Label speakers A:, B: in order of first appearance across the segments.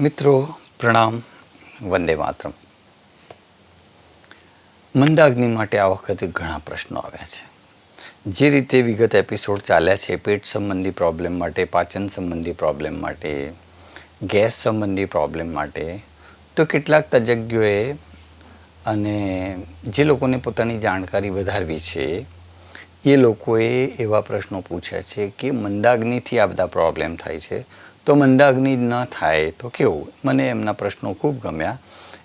A: મિત્રો, પ્રણામ, વંદે માતરમ. મંદાગ્નિ માટે આ વખતે ઘણા પ્રશ્નો આવ્યા છે. જે રીતે વિગત એપિસોડ ચાલ્યા છે, પેટ સંબંધી પ્રોબ્લેમ માટે, પાચન સંબંધી પ્રોબ્લેમ માટે, ગેસ સંબંધી પ્રોબ્લેમ માટે, તો કેટલાક તજજ્ઞોએ અને જે લોકોને પોતાની જાણકારી વધારવી છે, એ લોકોએ એવા પ્રશ્નો પૂછ્યા છે કે મંદાગ્નિથી આ બધા પ્રોબ્લેમ થાય છે. તો મંદાગ્નિ ન થાય તો કેવું? મને એમના પ્રશ્નો ખૂબ ગમ્યા.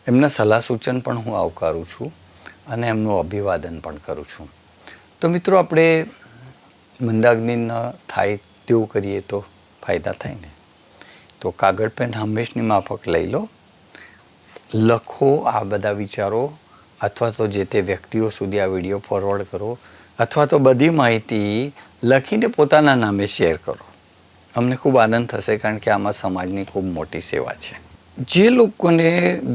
A: એમના સલાહ સૂચન પણ હું આવકારું છું અને એમનું અભિવાદન પણ કરું છું. તો મિત્રો, આપણે મંદાગ્નિ ન થાય તેવું કરીએ તો ફાયદા થાય ને? તો કાગળ, પેન, હંમેશની માફક લઈ લો. લખો આ બધા વિચારો અથવા તો જે તે વ્યક્તિઓ સુધી આ વીડિયો ફોરવર્ડ કરો અથવા તો બધી માહિતી લખીને પોતાના નામે શેર કરો. અમને ખૂબ આનંદ થશે કારણ કે આમાં સમાજની ખૂબ મોટી સેવા છે. જે લોકોને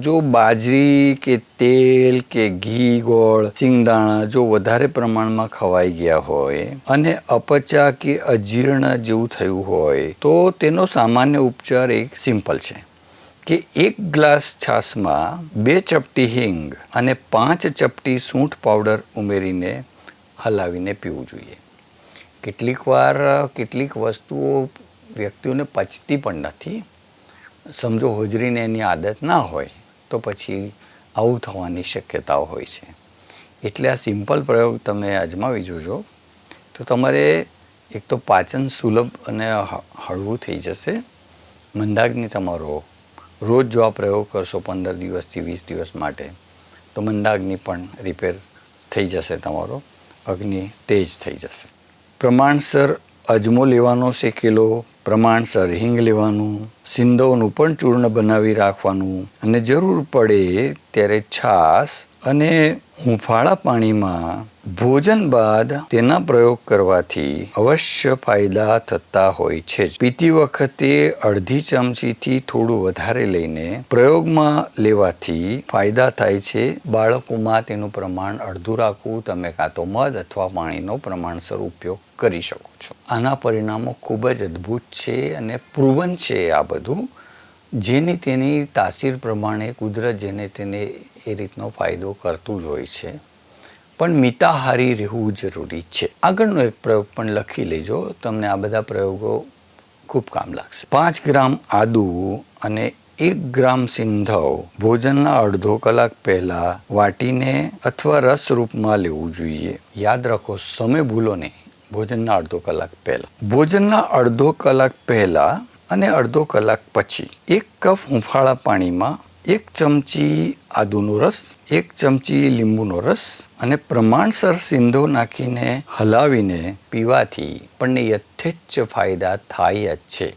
A: જો બાજરી કે તેલ કે ઘી, ગોળ, સિંગદાણા જો વધારે પ્રમાણમાં ખવાઈ ગયા હોય અને અપચા કે અજીર્ણ જેવું થયું હોય, તો તેનો સામાન્ય ઉપચાર એક સિમ્પલ છે કે એક ગ્લાસ છાશમાં બે ચપટી હિંગ અને પાંચ ચપટી સૂંઠ પાવડર ઉમેરીને હલાવીને પીવું જોઈએ. કેટલીક વાર, કેટલીક વસ્તુઓ વ્યક્તિઓને પચતી પણ નથી. સમજો હોજરીને એની આદત ના હોય તો પછી આવું થવાની શક્યતાઓ હોય છે. એટલે આ સિમ્પલ પ્રયોગ તમે અજમાવી જોજો. તો તમારે એક તો પાચન સુલભ અને હળવું થઈ જશે. મંદાગ્નિ તમારો રોજ જો આ પ્રયોગ કરશો પંદર દિવસથી વીસ દિવસ માટે, તો મંદાગ્નિ પણ રિપેર થઈ જશે તમારો. અગ્નિ તેજ થઈ જશે. પ્રમાણસર અજમો લેવાનો શેકેલો, પ્રમાણસર હિંગ લેવાનું, સિંદોનું પણ ચૂર્ણ બનાવી રાખવાનું. અને જરૂર પડે ત્યારે છાશ અને હુંફાળા પાણીમાં ભોજન બાદ તેના પ્રયોગ કરવાથી અવશ્ય ફાયદા થતા હોય છે. પીતી વખતે અડધી ચમચીથી થોડું વધારે લઈને પ્રયોગમાં લેવાથી ફાયદા થાય છે. બાળકોમાં તેનું પ્રમાણ અડધું રાખવું તમે કાં તો મધ અથવા પાણીનો પ્રમાણસર ઉપયોગ કરી શકો છો. આના પરિણામો ખૂબ જ અદ્ભુત છે અને પ્રુવન છે આ બધું. જેની તેની તાસીર પ્રમાણે કુદરત જેને તેને એ રીતનો ફાયદો કરતું જ હોય છે. પણ મિતાહારી રહેવું જરૂરી છે. આગળનો એક પ્રયોગ પણ લખી લેજો, તમને આ બધા પ્રયોગો ખૂબ કામ લાગશે. પાંચ ગ્રામ આદુ અને એક ગ્રામ સિંધવ ભોજનના અડધો કલાક પહેલા વાટીને અથવા રસ રૂપમાં લેવું જોઈએ. યાદ રાખો, સમય ભૂલો નહીં, ભોજનના અડધો કલાક પહેલા. ભોજનના અડધો કલાક પહેલા અને અડધો કલાક પછી એક કપ હુંફાળા પાણીમાં એક ચમચી આદુનો રસ, એક ચમચી લીંબુનો રસ અને પ્રમાણસર સિંધો નાખીને હલાવીને પીવાથી આપણને યથેચ્છ ફાયદા થાય જ છે.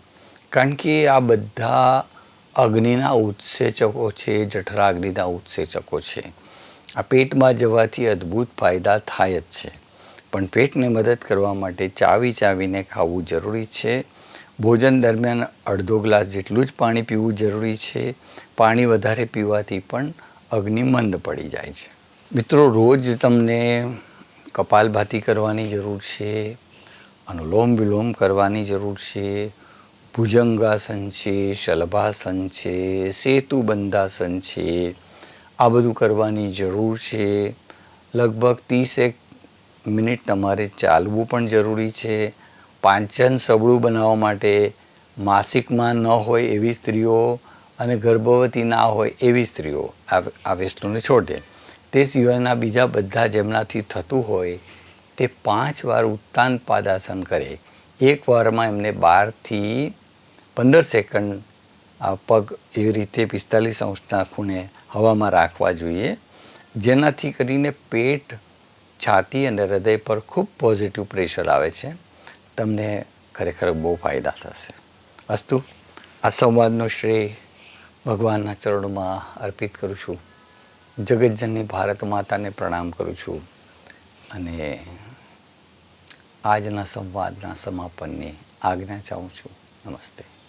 A: કારણ કે આ બધા અગ્નિના ઉત્સેચકો છે, જઠરાગ્નિના ઉત્સેચકો છે. આ પેટમાં જવાથી અદ્ભુત ફાયદા થાય જ છે. પણ પેટને મદદ કરવા માટે ચાવી ચાવીને ખાવું જરૂરી છે. ભોજન દરમિયાન અડધો ગ્લાસ જેટલું જ પાણી પીવું જરૂરી છે. પાણી વધારે પીવાથી પણ અગ્નિ મંદ પડી જાય છે. મિત્રો, રોજ તમને કપાલભાતી કરવાની જરૂર છે, અનુલોમ વિલોમ કરવાની જરૂર છે, ભુજંગાસન છે, શલભાસન છે, સેતુબંધાસન છે, આ બધું કરવાની જરૂર છે. લગભગ ત્રીસેક મિનિટ તમારે ચાલવું પણ જરૂરી છે. પાચન સબળું બનાવવા માટે માસિકમાં ન હોય એવી સ્ત્રીઓ અને ગર્ભવતી ના હોય એવી સ્ત્રીઓ આ આ છોડે. તે સિવાયના બીજા બધા જેમનાથી થતું હોય તે પાંચ વાર ઉત્તાન પાદાસન કરે. એક વારમાં એમને બારથી પંદર સેકન્ડ આ પગ એવી રીતે પિસ્તાલીસ અંશના ખૂણે હવામાં રાખવા જોઈએ. જેનાથી કરીને પેટ છાતી અને હૃદય પર ખૂબ પોઝિટિવ પ્રેશર આવે છે. તમને ખરેખર બહુ ફાયદા થશે. અસ્તુ, આ સંવાદનો શ્રેય ભગવાનના ચરણોમાં અર્પિત કરું છું. જગતજનની ભારત માતાને પ્રણામ કરું છું. અને આજના સંવાદના સમાપનની આજ્ઞા ચાહું છું. નમસ્તે.